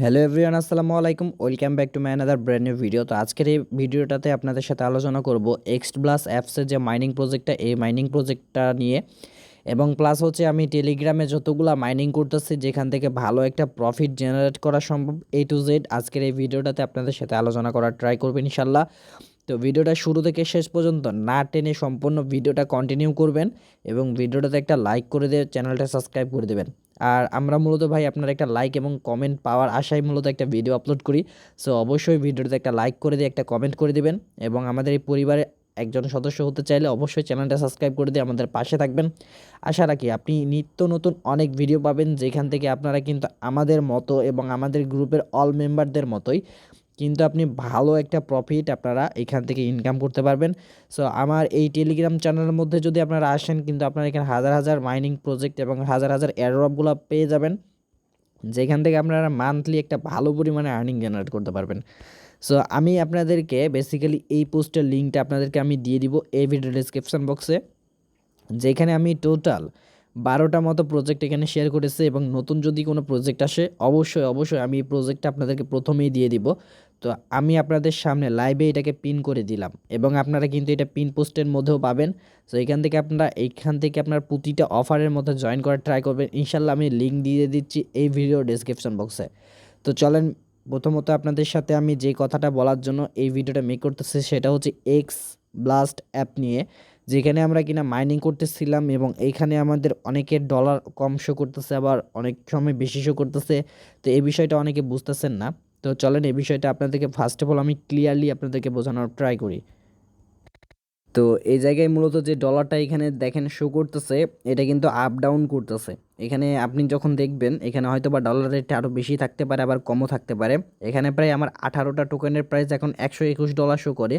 Hello everyone, আসসালামু আলাইকুম। Welcome back to my another brand new video. তো আজকের এই ভিডিওটাতে আপনাদের সাথে আলোচনা করব এক্সট প্লাস অ্যাপসের যে মাইনিং প্রজেক্টটা এই মাইনিং প্রজেক্টটা নিয়ে। এবং প্লাস হচ্ছে আমি টেলিগ্রামে যতগুলা মাইনিং করতেছি, যেখান থেকে ভালো একটা প্রফিট জেনারেট করা সম্ভব এ টু জেড আজকের এই ভিডিওটাতে আপনাদের সাথে আলোচনা করার ট্রাই করবেন ইনশাল্লাহ তো ভিডিওটা শুরু থেকে শেষ পর্যন্ত না টেনে সম্পূর্ণ ভিডিওটা কন্টিনিউ করবেন এবং ভিডিওটাতে একটা লাইক করে দিয়ে চ্যানেলটা সাবস্ক্রাইব করে দেবেন। আর আমরা মূলত ভাই আপনার একটা লাইক এবং কমেন্ট পাওয়ার আশায় মূলত একটা ভিডিও আপলোড করি। সো অবশ্যই ভিডিওতে একটা লাইক করে দিয়ে, একটা কমেন্ট করে দিবেন এবং আমাদের এই পরিবারে একজন সদস্য হতে চাইলে অবশ্যই চ্যানেলটা সাবস্ক্রাইব করে দিয়ে আমাদের পাশে থাকবেন। আশা রাখি আপনি নিত্য নতুন অনেক ভিডিও পাবেন, যেখান থেকে আপনারা কিন্তু আমাদের মতো এবং আমাদের গ্রুপের অল মেম্বারদের মতোই কিন্তু আপনি ভালো একটা প্রফিট আপনারা এখান থেকে ইনকাম করতে পারবেন। সো আমার এই টেলিগ্রাম চ্যানেলের মধ্যে যদি আপনারা আসেন, কিন্তু আপনারা এখানে হাজার হাজার মাইনিং প্রজেক্ট এবং হাজার হাজার এয়ারড্রপগুলো পেয়ে যাবেন। যেখান থেকে আপনারা মান্থলি একটা ভালো পরিমাণে আর্নিং জেনারেট করতে পারবেন। সো আমি আপনাদেরকে বেসিক্যালি এই পোস্টের লিঙ্কটা আপনাদেরকে আমি দিয়ে দিব এই ভিডিও ডিসক্রিপশন বক্সে যেখানে আমি টোটাল বারোটা মতো প্রজেক্ট এখানে শেয়ার করেছে এবং নতুন যদি কোনো প্রজেক্ট আসে, অবশ্যই অবশ্যই আমি এই প্রজেক্টটা আপনাদেরকে প্রথমেই দিয়ে দিব। তো আমি আপনাদের সামনে লাইভে এটাকে পিন করে দিলাম এবং আপনারা কিন্তু এটা পিন পোস্টের মধ্যেও পাবেন। তো এখান থেকে আপনারা, এইখান থেকে আপনার প্রতিটা অফারের মধ্যে জয়েন করার ট্রাই করবেন। ইনশাল্লাহ আমি লিঙ্ক দিয়ে দিচ্ছি এই ভিডিও ডিসক্রিপশন বক্সে তো চলেন, প্রথমত আপনাদের সাথে আমি যে কথাটা বলার জন্য এই ভিডিওটা মেক করতেছি সেটা হচ্ছে এক্স ব্লাস্ট অ্যাপ নিয়ে। যেখানে আমরা কিনা মাইনিং করতেছিলাম এবং এইখানে আমাদের অনেকের ডলার কম শো করতেছে, আবার অনেক সময় বেশি শো করতেছে। তো এই বিষয়টা অনেকে বুঝতেছেন না। তো চলেন এই বিষয়টা আপনাদেরকে ফার্স্ট অফ অল আমি ক্লিয়ারলি আপনাদেরকে বোঝানোর ট্রাই করি। তো এই জায়গায় মূলত যে ডলারটা এখানে দেখেন শো করতেছে, এটা কিন্তু আপ ডাউন করতেছে। এখানে আপনি যখন দেখবেন, এখানে হয়তো বা ডলার রেটটা আরও বেশি থাকতে পারে, আবার কমও থাকতে পারে। এখানে প্রায় আমার আঠারোটা টোকেনের প্রাইস এখন একশো একুশ ডলার শো করে।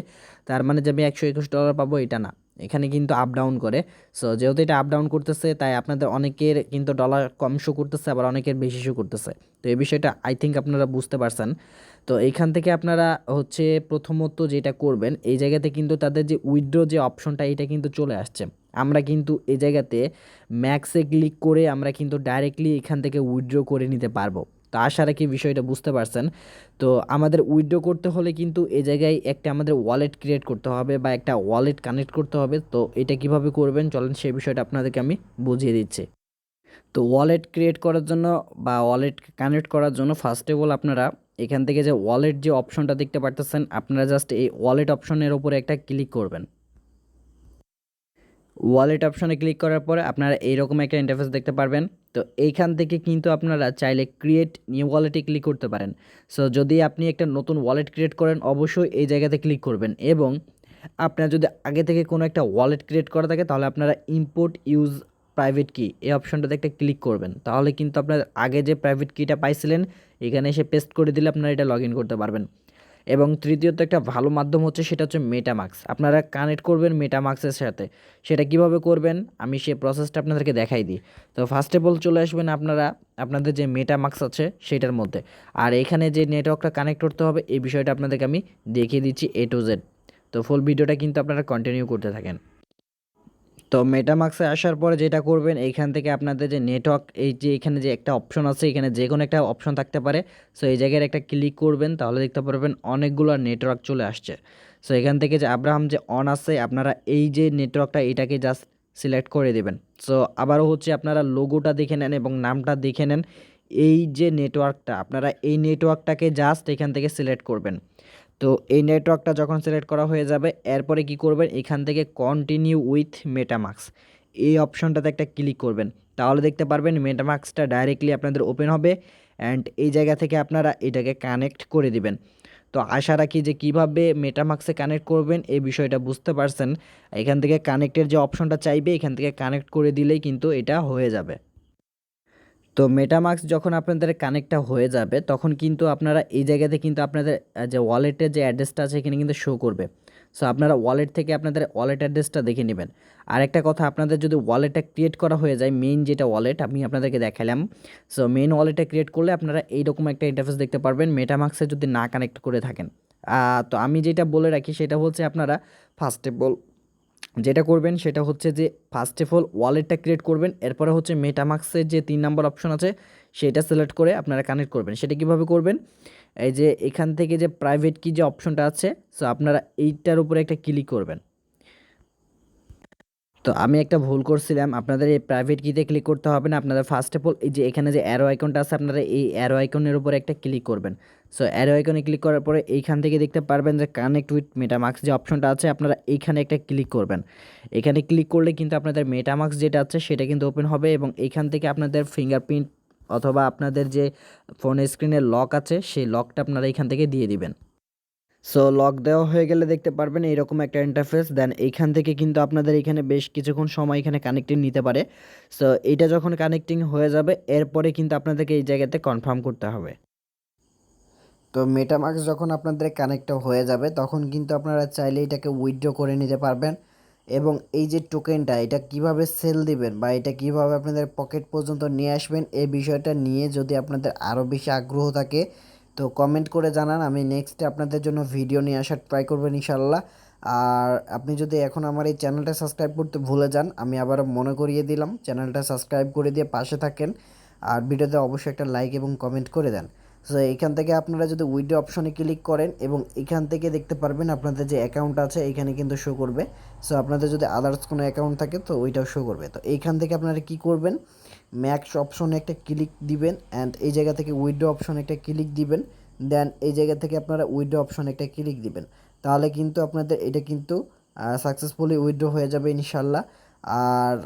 তার মানে যে আমি একশো একুশ ডলার পাবো, এটা না। এখানে কিন্তু আপ ডাউন করে। সো যেহেতু এটা আপ ডাউন করতেছে, তাই আপনাদের অনেকের কিন্তু ডলার কম শো করতেছে, আবার অনেকের বেশি শো করতেছে। তো এই বিষয়টা আই থিঙ্ক আপনারা বুঝতে পারছেন। তো এইখান থেকে আপনারা হচ্ছে প্রথমত যেটা করবেন, এই জায়গাতে কিন্তু তাদের যে উইথড্র যে অপশনটা এটা কিন্তু চলে আসছে। আমরা কিন্তু এই জায়গাতে ম্যাক্সে ক্লিক করে আমরা কিন্তু ডাইরেক্টলি এখান থেকে উইথড্র করে নিতে পারব। তো আশা রাখি বিষয়টা বুঝতে পারছেন। তো আমাদের উইথড্র করতে হলে কিন্তু এ জায়গায় একটা আমাদের ওয়ালেট ক্রিয়েট করতে হবে বা একটা ওয়ালেট কানেক্ট করতে হবে। তো এটা কীভাবে করবেন? চলেন সেই বিষয়টা আপনাদেরকে আমি বুঝিয়ে দিচ্ছি। তো ওয়ালেট ক্রিয়েট করার জন্য বা ওয়ালেট কানেক্ট করার জন্য ফার্স্ট অফ অল আপনারা এখান থেকে যে ওয়ালেট যে অপশনটা দেখতে পারতেছেন, আপনারা জাস্ট এই ওয়ালেট অপশনের ওপরে একটা ক্লিক করবেন। ওয়ালেট অপশনে ক্লিক করার পরে আপনারা এইরকম একটা ইন্টারফেস দেখতে পারবেন। তো এইখান থেকে কিন্তু আপনারা চাইলে ক্রিয়েট নিউ ওয়ালেটে ক্লিক করতে পারেন। সো যদি আপনি একটা নতুন ওয়ালেট ক্রিয়েট করেন, অবশ্যই এই জায়গাতে ক্লিক করবেন এবং আপনার যদি আগে থেকে কোনো একটা ওয়ালেট ক্রিয়েট করা থাকে, তাহলে আপনারা ইম্পোর্ট ইউজ প্রাইভেট কি এই অপশনটাতে একটা ক্লিক করবেন। তাহলে কিন্তু আপনার আগে যে প্রাইভেট কিটা পাইছিলেন, এখানে এসে পেস্ট করে দিলে আপনারা এটা লগ করতে পারবেন। এবং তৃতীয়ত একটা ভালো মাধ্যম হচ্ছে সেটা হচ্ছে মেটামাক্স আপনারা কানেক্ট করবেন মেটামাক্সের সাথে। সেটা কীভাবে করবেন? আমি সে প্রসেসটা আপনাদেরকে দেখাই দিই। তো ফার্স্ট অফ অল চলে আসবেন আপনারা, আপনাদের যে মেটামাক্স আছে সেটার মধ্যে। আর এখানে যে নেটওয়ার্কটা কানেক্ট করতে হবে, এই বিষয়টা আপনাদেরকে আমি দেখিয়ে দিচ্ছি এ টু জেড তো ফুল ভিডিওটা কিন্তু আপনারা কন্টিনিউ করতে থাকেন। তো মেটামাক্সে আসার পরে যেটা করবেন, এইখান থেকে আপনাদের যে নেটওয়ার্ক এই যে এখানে যে একটা অপশন আছে, এখানে যে কোনো একটা অপশন থাকতে পারে। সো এই জায়গায় একটা ক্লিক করবেন, তাহলে দেখতে পারবেন অনেকগুলো নেটওয়ার্ক চলে আসছে। সো এখান থেকে যে আব্রাহাম যে অন আছে, আপনারা এই যে নেটওয়ার্কটা এটাকে জাস্ট সিলেক্ট করে দেবেন। সো আবারও হচ্ছে আপনারা লোগোটা দেখে নেন এবং নামটা দেখে নেন। এই যে নেটওয়ার্কটা আপনারা এই নেটওয়ার্কটাকে জাস্ট এখান থেকে সিলেক্ট করবেন। তো এই নেটওয়ার্কটা যখন সিলেক্ট করা হয়ে যাবে, এরপরে কি করবেন? এখান থেকে কন্টিনিউ উইথ মেটামাক্স এই অপশনটাতে একটা ক্লিক করবেন। তাহলে দেখতে পারবেন মেটামাক্সটা ডাইরেক্টলি আপনাদের ওপেন হবে অ্যান্ড এই জায়গা থেকে আপনারা এটাকে কানেক্ট করে দিবেন। তো আশা রাখি যে কীভাবে মেটামাক্সে কানেক্ট করবেন এই বিষয়টা বুঝতে পারছেন। এখান থেকে কানেক্টের যে অপশনটা চাইবে, এখান থেকে কানেক্ট করে দিলেই কিন্তু এটা হয়ে যাবে। তো মেটামাক্স যখন আপনাদের কানেক্টটা হয়ে যাবে, তখন কিন্তু আপনারা এই জায়গাতে কিন্তু আপনাদের যে ওয়ালেটের যে অ্যাড্রেসটা আছে এখানে কিন্তু শো করবে। সো আপনারা ওয়ালেট থেকে আপনাদের ওয়ালেট অ্যাড্রেসটা দেখে নেবেন। আর একটা কথা, আপনাদের যদি ওয়ালেটটা ক্রিয়েট করা হয়ে যায় মেইন যেটা ওয়ালেট আমি আপনাদেরকে দেখালাম। সো মেইন ওয়ালেটটা ক্রিয়েট করলে আপনারা এইরকম একটা ইন্টারফেস দেখতে পারবেন মেটামাক্সে যদি না কানেক্ট করে থাকেন। তো আমি যেটা বলে রাখি, সেটা হচ্ছে আপনারা ফার্স্ট অফ অল যেটা করবেন সেটা হচ্ছে যে ফার্স্ট অফ অল ওয়ালেটটা ক্রিয়েট করবেন, এরপরে হচ্ছে মেটামাক্সের যে তিন নাম্বার অপশন আছে, সেটা সিলেক্ট করে আপনারা কানেক্ট করবেন। সেটা কীভাবে করবেন? এই যে এখান থেকে যে প্রাইভেট কি যে অপশনটা আছে সো আপনারা এইটার উপরে একটা ক্লিক করবেন। তো আমি একটা ভুল করছিলাম, আপনাদের এই প্রাইভেট কিতে ক্লিক করতে হবে না আপনাদের ফার্স্ট অফ অল এই যে এখানে যে অ্যারো আইকনটা আছে, আপনারা এই অ্যারো আইকনের উপরে একটা ক্লিক করবেন। সো অ্যারো আইকনে ক্লিক করার পরে এইখান থেকে দেখতে পারবেন যে কানেক্ট উইথ মেটামাক্স যে অপশনটা আছে, আপনারা এইখানে একটা ক্লিক করবেন। এখানে ক্লিক করলে কিন্তু আপনাদের মেটামাক্স যেটা আছে, সেটা কিন্তু ওপেন হবে এবং এইখান থেকে আপনাদের ফিঙ্গারপ্রিন্ট অথবা আপনাদের যে ফোনের স্ক্রিনের লক আছে, সেই লকটা আপনারা এইখান থেকে দিয়ে দিবেন। সো লক দেওয়া হয়ে গেলে দেখতে পারবেন এইরকম একটা ইন্টারফেস দেন এইখান থেকে কিন্তু আপনাদের এখানে বেশ কিছুক্ষণ সময় এখানে কানেক্টিং নিতে পারে। সো এইটা যখন কানেক্টিং হয়ে যাবে, এরপরে কিন্তু আপনাদেরকে এই জায়গাতে কনফার্ম করতে হবে। তো মেটামার্কস যখন আপনাদের কানেক্ট হয়ে যাবে, তখন কিন্তু আপনারা চাইলে এটাকে উইথড্র করে নিতে পারবেন। এবং এই যে টোকেনটা এটা কীভাবে সেল দিবেন বা এটা কীভাবে আপনাদের পকেট পর্যন্ত নিয়ে আসবেন, এই বিষয়টা নিয়ে যদি আপনাদের আরও বেশি আগ্রহ থাকে, তো কমেন্ট করে জানান। আমি নেক্সট আপনাদের জন্য ভিডিও নিয়ে আসার ট্রাই করবেন ইনশাল্লাহ আর আপনি যদি এখন আমার এই চ্যানেলটা সাবস্ক্রাইব করতে ভুলে যান, আমি আবারও মনে করিয়ে দিলাম চ্যানেলটা সাবস্ক্রাইব করে দিয়ে পাশে থাকেন। আর ভিডিওতে অবশ্যই একটা লাইক এবং কমেন্ট করে দেন। সো এখান থেকে আপনারা যদি উইডো অপশনে ক্লিক করেন এবং এখান থেকে দেখতে পারবেন আপনাদের যে অ্যাকাউন্ট আছে, এখানে কিন্তু শো করবে। সো আপনাদের যদি আদার্স কোনো অ্যাকাউন্ট থাকে, তো ওইটাও শো করবে। তো এইখান থেকে আপনারা কি করবেন? ম্যাক্স অপশনে একটা ক্লিক দিবেন অ্যান্ড এই জায়গা থেকে উইডো অপশনে একটা ক্লিক দিবেন। দেন এই জায়গা থেকে আপনারা উইডো অপশনে একটা ক্লিক দিবেন। তাহলে কিন্তু আপনাদের এটা কিন্তু সাকসেসফুলি উইড্রো হয়ে যাবে ইনশাল্লাহ। আর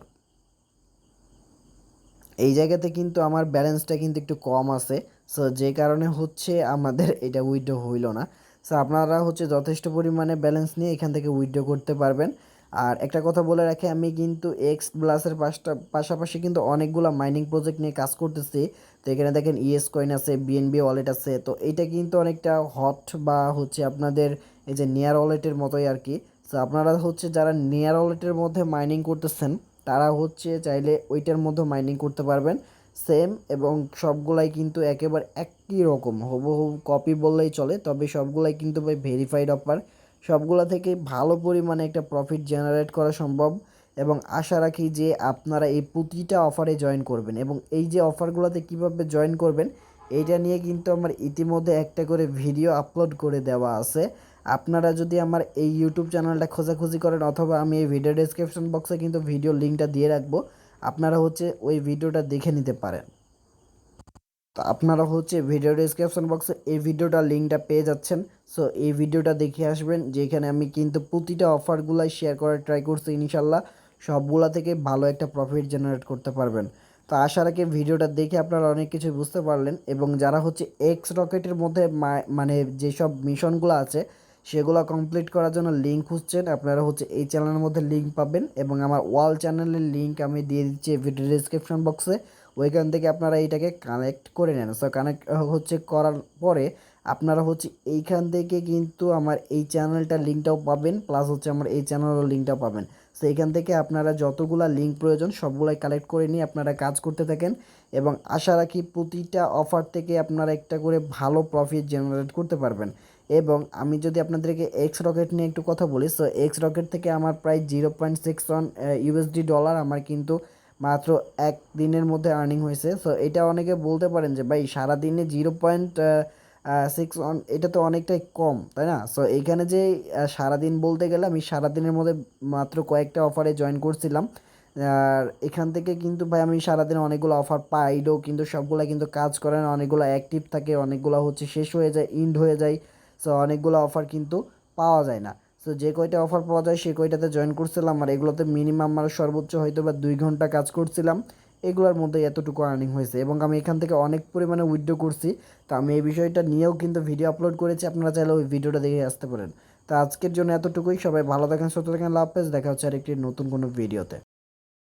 এই জায়গাতে কিন্তু আমার ব্যালেন্সটা কিন্তু একটু কম আছে। সো যে কারণে হচ্ছে আমাদের এটা উইথড্র হইল না। সো আপনারা হচ্ছে যথেষ্ট পরিমাণে ব্যালেন্স নিয়ে এখান থেকে উইথড্র করতে পারবেন। আর একটা কথা বলে রাখি, আমি কিন্তু এক্স প্লাসের পাশটা পাশাপাশি কিন্তু অনেকগুলো মাইনিং প্রজেক্ট নিয়ে কাজ করতেছি। তো এখানে দেখেন ইএস কয়েন আছে বিএনবি ওয়ালেট আছে। তো এটা কিন্তু অনেকটা হট বা হচ্ছে আপনাদের এই যে নিয়ার ওয়ালেটের মতোই আর কি। সো আপনারা হচ্ছে যারা নিয়ার ওয়ালেটের মধ্যে মাইনিং করতেছেন, তারা হচ্ছে চাইলে ওইটার মধ্যে মাইনিং করতে পারবেন। সেম এবং সবগুলাই কিন্তু একেবারে একই রকম। হুবহু কপি বললেই চলে, তবে সবগুলাই কিন্তু ভাই ভেরিফাইড অফার সবগুলা থেকে ভালো পরিমাণে একটা প্রফিট জেনারেট করা সম্ভব এবং আশা রাখি যে আপনারা এই প্রতিটা অফারে জয়েন করবেন এবং এই যে অফারগুলোতে কীভাবে জয়েন করবেন, এইটা নিয়ে কিন্তু আমার ইতিমধ্যে একটা করে ভিডিও আপলোড করে দেওয়া আছে। আপনারা যদি আমার এই ইউটিউব চ্যানেলটা খোঁজাখুঁজি করেন অথবা আমি এই ভিডিও ডিসক্রিপশন বক্সে কিন্তু ভিডিও লিঙ্কটা দিয়ে রাখব। আপনারা হচ্ছে ওই ভিডিওটা দেখে নিতে পারেন। তো আপনারা হচ্ছে ভিডিও ডিসক্রিপশন বক্সে এই ভিডিওটার লিঙ্কটা পেয়ে যাচ্ছেন। সো এই ভিডিওটা দেখে আসবেন, যেখানে আমি কিন্তু প্রতিটা অফারগুলাই শেয়ার করার ট্রাই করছি ইনশাল্লাহ। সবগুলা থেকে ভালো একটা প্রফিট জেনারেট করতে পারবেন। তো আশা রাখি ভিডিওটা দেখে আপনারা অনেক কিছু বুঝতে পারলেন। এবং যারা হচ্ছে এক্স রকেটের মধ্যে মানে যেসব মিশনগুলো আছে সেগুলো কমপ্লিট করার জন্য লিঙ্ক খুঁজছেন, আপনারা হচ্ছে এই চ্যানেলের মধ্যে লিঙ্ক পাবেন এবং আমার ওয়াল চ্যানেলের লিঙ্ক আমি দিয়ে দিচ্ছি ভিডিও ডিসক্রিপশন বক্সে ওইখান থেকে আপনারা এইটাকে কানেক্ট করে নেন। সো কানেক্ট হচ্ছে করার পরে আপনারা হচ্ছে এইখান থেকে কিন্তু আমার এই চ্যানেলটার লিঙ্কটাও পাবেন প্লাস হচ্ছে আমার এই চ্যানেলের লিঙ্কটাও পাবেন। সো এইখান থেকে আপনারা যতগুলা লিঙ্ক প্রয়োজন সবগুলাই কালেক্ট করে নিয়ে আপনারা কাজ করতে থাকেন। এবং আশা রাখি প্রতিটা অফার থেকে আপনারা একটা করে ভালো প্রফিট জেনারেট করতে পারবেন। এবং আমি যদি আপনাদেরকে এক্স রকেট নিয়ে একটু কথা বলি সো এক্স রকেট থেকে আমার প্রায় zero point six one USD dollar আমার কিন্তু মাত্র এক দিনের মধ্যে আর্নিং হয়েছে। সো এটা অনেকে বলতে পারেন যে, ভাই, সারাদিনে জিরো পয়েন্ট সিক্স ওয়ান এটা তো অনেকটাই কম তাই না? সো এইখানে যে সারাদিন বলতে গেলে আমি সারাদিনের মধ্যে মাত্র কয়েকটা অফারে জয়েন করছিলাম। আর এখান থেকে কিন্তু ভাই আমি সারাদিনে অনেকগুলো অফার পাইলেও কিন্তু সবগুলো কিন্তু কাজ করে না, অনেকগুলো অ্যাক্টিভ থাকে, অনেকগুলো হচ্ছে শেষ হয়ে যায় ইন্ড হয়ে যায় সো অনেকগুলো অফার কিন্তু পাওয়া যায় না। সো যে কয়টা অফার পাওয়া যায় সেই কয়টাতে জয়েন করছিলাম, আর এগুলোতে মিনিমাম আমার সর্বোচ্চ হয়তো বা দুই ঘণ্টা কাজ করছিলাম, এগুলোর মধ্যে এতটুকু আর্নিং হয়েছে। এবং আমি এখান থেকে অনেক পরিমাণে উইথড্র করছি, তো আমি এই বিষয়টা নিয়েও কিন্তু ভিডিও আপলোড করেছি, আপনারা চাইলে ওই ভিডিওটা দেখে আসতে পারেন। তো আজকের জন্য এতটুকুই, সবাই ভালো থাকেন, সুস্থ থাকেন লাভ পেজ দেখা হচ্ছে আর একটি নতুন কোনো ভিডিওতে